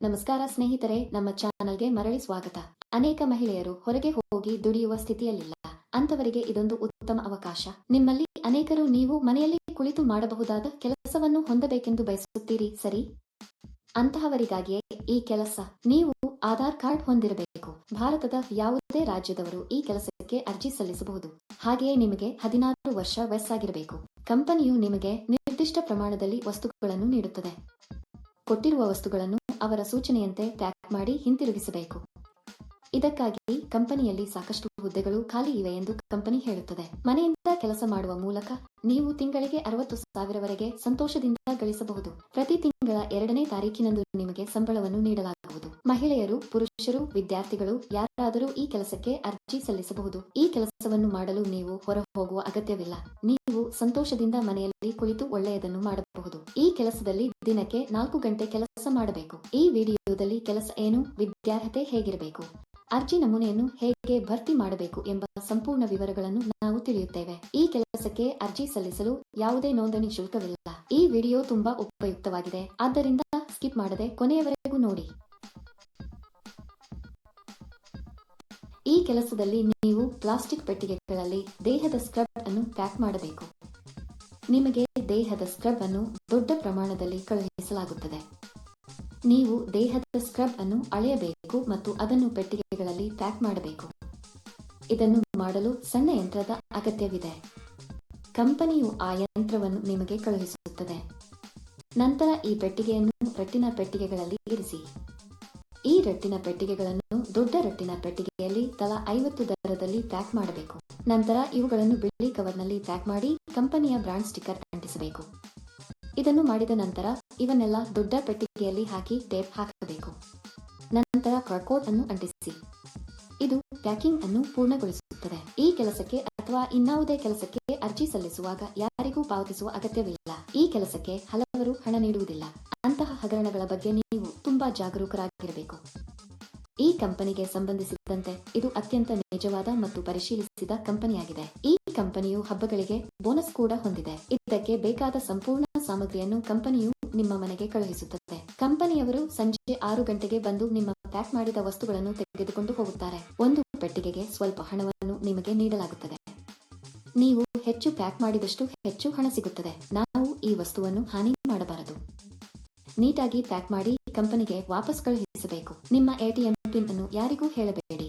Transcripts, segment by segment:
ನಮಸ್ಕಾರ ಸ್ನೇಹಿತರೆ, ನಮ್ಮ ಚಾನಲ್ಗೆ ಮರಳಿ ಸ್ವಾಗತ. ಅನೇಕ ಮಹಿಳೆಯರು ಹೊರಗೆ ಹೋಗಿ ದುಡಿಯುವ ಸ್ಥಿತಿಯಲ್ಲಿಲ್ಲ. ಅಂತವರಿಗೆ ಇದೊಂದು ಉತ್ತಮ ಅವಕಾಶ. ನಿಮ್ಮಲ್ಲಿ ಅನೇಕರು ನೀವು ಮನೆಯಲ್ಲಿ ಕುಳಿತು ಮಾಡಬಹುದಾದ ಕೆಲಸವನ್ನು ಹೊಂದಬೇಕೆಂದು ಬಯಸುತ್ತೀರಿ, ಸರಿ? ಅಂತಹವರಿಗಾಗಿಯೇ ಈ ಕೆಲಸ, ನೀವು ಆಧಾರ್ ಕಾರ್ಡ್ ಹೊಂದಿರಬೇಕು. ಭಾರತದ ಯಾವುದೇ ರಾಜ್ಯದವರು ಈ ಕೆಲಸಕ್ಕೆ ಅರ್ಜಿ ಸಲ್ಲಿಸಬಹುದು. ಹಾಗೆಯೇ ನಿಮಗೆ ಹದಿನಾರು ವರ್ಷ ವಯಸ್ಸಾಗಿರಬೇಕು. ಕಂಪನಿಯು ನಿಮಗೆ ನಿರ್ದಿಷ್ಟ ಪ್ರಮಾಣದಲ್ಲಿ ವಸ್ತುಗಳನ್ನು ನೀಡುತ್ತದೆ. ಕೊಟ್ಟಿರುವ ವಸ್ತುಗಳನ್ನು ಅವರ ಸೂಚನೆಯಂತೆ ಪ್ಯಾಕ್ ಮಾಡಿ ಹಿಂತಿರುಗಿಸಬೇಕು. ಇದಕ್ಕಾಗಿ ಕಂಪನಿಯಲ್ಲಿ ಸಾಕಷ್ಟು ಹುದ್ದೆಗಳು ಖಾಲಿ ಇವೆ ಎಂದು ಕಂಪನಿ ಹೇಳುತ್ತದೆ. ಮನೆಯಿಂದ ಕೆಲಸ ಮಾಡುವ ಮೂಲಕ ನೀವು ತಿಂಗಳಿಗೆ ಅರವತ್ತು ಸಾವಿರವರೆಗೆ ಸಂತೋಷದಿಂದ ಗಳಿಸಬಹುದು. ಪ್ರತಿ ತಿಂಗಳ ಎರಡನೇ ತಾರೀಕಿನಂದು ನಿಮಗೆ ಸಂಬಳವನ್ನು ನೀಡಲಾಗುವುದು. ಮಹಿಳೆಯರು, ಪುರುಷರು, ವಿದ್ಯಾರ್ಥಿಗಳು ಯಾರಾದರೂ ಈ ಕೆಲಸಕ್ಕೆ ಅರ್ಜಿ ಸಲ್ಲಿಸಬಹುದು. ಈ ಕೆಲಸವನ್ನು ಮಾಡಲು ನೀವು ಹೊರ ಹೋಗುವ ಅಗತ್ಯವಿಲ್ಲ. ನೀವು ಸಂತೋಷದಿಂದ ಮನೆಯಲ್ಲಿ ಕುಳಿತು ಒಳ್ಳೆಯದನ್ನು ಮಾಡಬಹುದು. ಈ ಕೆಲಸದಲ್ಲಿ ದಿನಕ್ಕೆ ನಾಲ್ಕು ಗಂಟೆ ಕೆಲಸ ಮಾಡಬೇಕು. ಈ ವಿಡಿಯೋದಲ್ಲಿ ಕೆಲಸ ಏನು, ವಿದ್ಯಾರ್ಹತೆ ಹೇಗಿರಬೇಕು? ಅರ್ಜಿ ನಮೂನೆಯನ್ನು ಹೇಗೆ ಭರ್ತಿ ಮಾಡಬೇಕು ಎಂಬ ಸಂಪೂರ್ಣ ವಿವರಗಳನ್ನು ನಾವು ತಿಳಿಯುತ್ತೇವೆ. ಈ ಕೆಲಸಕ್ಕೆ ಅರ್ಜಿ ಸಲ್ಲಿಸಲು ಯಾವುದೇ ನೋಂದಣಿ ಶುಲ್ಕವಿಲ್ಲ. ಈ ವಿಡಿಯೋ ತುಂಬಾ ಉಪಯುಕ್ತವಾಗಿದೆ. ಆದ್ದರಿಂದ ಸ್ಕಿಪ್ ಮಾಡದೆ ಕೊನೆಯವರೆಗೂ ನೋಡಿ. ಈ ಕೆಲಸದಲ್ಲಿ ನೀವು ಪ್ಲಾಸ್ಟಿಕ್ ಪೆಟ್ಟಿಗೆಗಳಲ್ಲಿ ದೇಹದ ಸ್ಕ್ರಬ್ ಅನ್ನು ಪ್ಯಾಕ್ ಮಾಡಬೇಕು. ನಿಮಗೆ ದೇಹದ ಸ್ಕ್ರಬ್ ಅನ್ನು ದೊಡ್ಡ ಪ್ರಮಾಣದಲ್ಲಿ ಕಳುಹಿಸಲಾಗುತ್ತದೆ. ನೀವು ದೇಹದ ಸ್ಕ್ರಬ್ ಅನ್ನು ಅಳೆಯಬೇಕು ಮತ್ತು ಅದನ್ನು ಪೆಟ್ಟಿಗೆಗಳಲ್ಲಿ ಪ್ಯಾಕ್ ಮಾಡಬೇಕು. ಇದನ್ನು ಮಾಡಲು ಸಣ್ಣ ಯಂತ್ರದ ಅಗತ್ಯವಿದೆ. ಕಂಪನಿಯು ಆ ಯಂತ್ರವನ್ನು ನಿಮಗೆ ಕಳುಹಿಸುತ್ತದೆ. ನಂತರ ಈ ಪೆಟ್ಟಿಗೆಯನ್ನು ರಟ್ಟಿನ ಪೆಟ್ಟಿಗೆಗಳಲ್ಲಿ ಇರಿಸಿ. ಈ ರಟ್ಟಿನ ಪೆಟ್ಟಿಗೆಗಳನ್ನು ದೊಡ್ಡ ರಟ್ಟಿನ ಪೆಟ್ಟಿಗೆಯಲ್ಲಿ ತಲಾ ಐವತ್ತು ದರದಲ್ಲಿ ಪ್ಯಾಕ್ ಮಾಡಬೇಕು. ನಂತರ ಇವುಗಳನ್ನು ಬಿಳಿ ಕವರ್ನಲ್ಲಿ ಪ್ಯಾಕ್ ಮಾಡಿ ಕಂಪನಿಯ ಬ್ರಾಂಡ್ ಸ್ಟಿಕ್ಕರ್ ಅಂಟಿಸಬೇಕು. ಇದನ್ನು ಮಾಡಿದ ನಂತರ ಇವನ್ನೆಲ್ಲ ದೊಡ್ಡ ಪೆಟ್ಟಿಗೆಯಲ್ಲಿ ಹಾಕಿ ಟೇಪ್ ಹಾಕಬೇಕು. ನಂತರ ಕ್ರಕೋಟ್ ಅನ್ನು ಅಂಟಿಸಿ. ಇದು ಪ್ಯಾಕಿಂಗ್ ಅನ್ನು ಪೂರ್ಣಗೊಳಿಸುತ್ತದೆ. ಈ ಕೆಲಸಕ್ಕೆ ಅಥವಾ ಇನ್ನಾವುದೇ ಕೆಲಸಕ್ಕೆ ಅರ್ಜಿ ಸಲ್ಲಿಸುವಾಗ ಯಾರಿಗೂ ಪಾವತಿಸುವ ಅಗತ್ಯವಿಲ್ಲ. ಈ ಕೆಲಸಕ್ಕೆ ಹಲವರು ಹಣ ನೀಡುವುದಿಲ್ಲ. ಅಂತಹ ಹಗರಣಗಳ ಬಗ್ಗೆ ನೀವು ತುಂಬಾ ಜಾಗರೂಕರಾಗಿರಬೇಕು. ಈ ಕಂಪನಿಗೆ ಸಂಬಂಧಿಸಿದಂತೆ ಇದು ಅತ್ಯಂತ ನಿಜವಾದ ಮತ್ತು ಪರಿಶೀಲಿಸಿದ ಕಂಪನಿಯಾಗಿದೆ. ಈ ಕಂಪನಿಯು ಹಬ್ಬಗಳಿಗೆ ಬೋನಸ್ ಕೂಡ ಹೊಂದಿದೆ. ಇದಕ್ಕೆ ಬೇಕಾದ ಸಂಪೂರ್ಣ ಸಾಮಗ್ರಿಯನ್ನು ಕಂಪನಿಯು ನಿಮ್ಮ ಮನೆಗೆ ಕಳುಹಿಸುತ್ತದೆ. ಕಂಪನಿಯವರು ಸಂಜೆ ಆರು ಗಂಟೆಗೆ ಬಂದು ನಿಮ್ಮ ಪ್ಯಾಕ್ ಮಾಡಿದ ವಸ್ತುಗಳನ್ನು ತೆಗೆದುಕೊಂಡು ಹೋಗುತ್ತಾರೆ. ಒಂದು ಪೆಟ್ಟಿಗೆಗೆ ಸ್ವಲ್ಪ ಹಣವನ್ನು ನಿಮಗೆ ನೀಡಲಾಗುತ್ತದೆ. ನೀವು ಹೆಚ್ಚು ಪ್ಯಾಕ್ ಮಾಡಿದಷ್ಟು ಹೆಚ್ಚು ಹಣ ಸಿಗುತ್ತದೆ. ನಾವು ಈ ವಸ್ತುವನ್ನು ಹಾನಿ ಮಾಡಬಾರದು. ನೀಟಾಗಿ ಪ್ಯಾಕ್ ಮಾಡಿ ಕಂಪನಿಗೆ ವಾಪಸ್ ಕಳುಹಿಸಬೇಕು. ನಿಮ್ಮ ಎಟಿಎಂ ಪಿನ್ ಅನ್ನು ಯಾರಿಗೂ ಹೇಳಬೇಡಿ.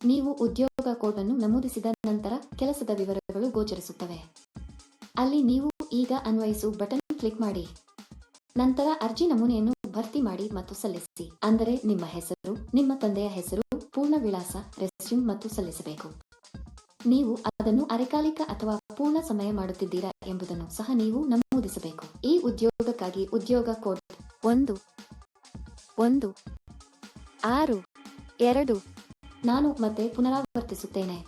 ನೀವು ಉದ್ಯೋಗ ಕೋಡ್ ಅನ್ನು ನಮೂದಿಸಿದ ನಂತರ ಕೆಲಸದ ವಿವರಗಳು ಗೋಚರಿಸುತ್ತವೆ. ಅಲ್ಲಿ ನೀವು ಈಗ ಅನ್ವಯಿಸು ಬಟನ್ ಕ್ಲಿಕ್ ಮಾಡಿ. ನಂತರ ಅರ್ಜಿ ನಮೂನೆಯನ್ನು ಭರ್ತಿ ಮಾಡಿ ಮತ್ತು ಸಲ್ಲಿಸಿ. ಅಂದರೆ ನಿಮ್ಮ ಹೆಸರು, ನಿಮ್ಮ ತಂದೆಯ ಹೆಸರು ಪೂರ್ಣ ವಿಳಾಸ ರೆಸ್ಯೂಮ್ ಮತ್ತು ಸಲ್ಲಿಸಬೇಕು. ನೀವು ಅದನ್ನು ಅರೆಕಾಲಿಕ ಅಥವಾ ಪೂರ್ಣ ಸಮಯ ಮಾಡುತ್ತಿದ್ದೀರಾ ಎಂಬುದನ್ನು ಸಹ ನೀವು ನಮೂದಿಸಬೇಕು. ಈ ಉದ್ಯೋಗಕ್ಕಾಗಿ ಉದ್ಯೋಗ ಕೋಡ್ ಒಂದು ಒಂದು, ಆರು, ಎರಡು ನಾನು ಮತ್ತೆ ಪುನರಾವರ್ತಿಸುತ್ತೇನೆ.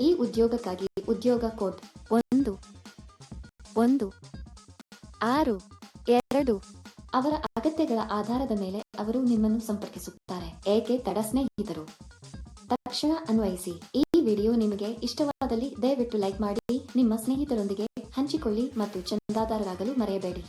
ಈ ಉದ್ಯೋಗಕ್ಕಾಗಿ ಉದ್ಯೋಗ ಕೋಡ್ ಒಂದು ಒಂದು, ಆರು, ಎರಡು ಅವರ ಅಗತ್ಯಗಳ ಆಧಾರದ ಮೇಲೆ ಅವರು ನಿಮ್ಮನ್ನು ಸಂಪರ್ಕಿಸುತ್ತಾರೆ. ಏಕೆ ತಡ ಸ್ನೇಹಿತರು? ತಕ್ಷಣ ಅನ್ವಯಿಸಿ. ಈ ವಿಡಿಯೋ ನಿಮಗೆ ಇಷ್ಟವಾದಲ್ಲಿ ದಯವಿಟ್ಟು ಲೈಕ್ ಮಾಡಿ, ನಿಮ್ಮ ಸ್ನೇಹಿತರೊಂದಿಗೆ ಹಂಚಿಕೊಳ್ಳಿ ಮತ್ತು ಚಂದಾದಾರರಾಗಲು ಮರೆಯಬೇಡಿ.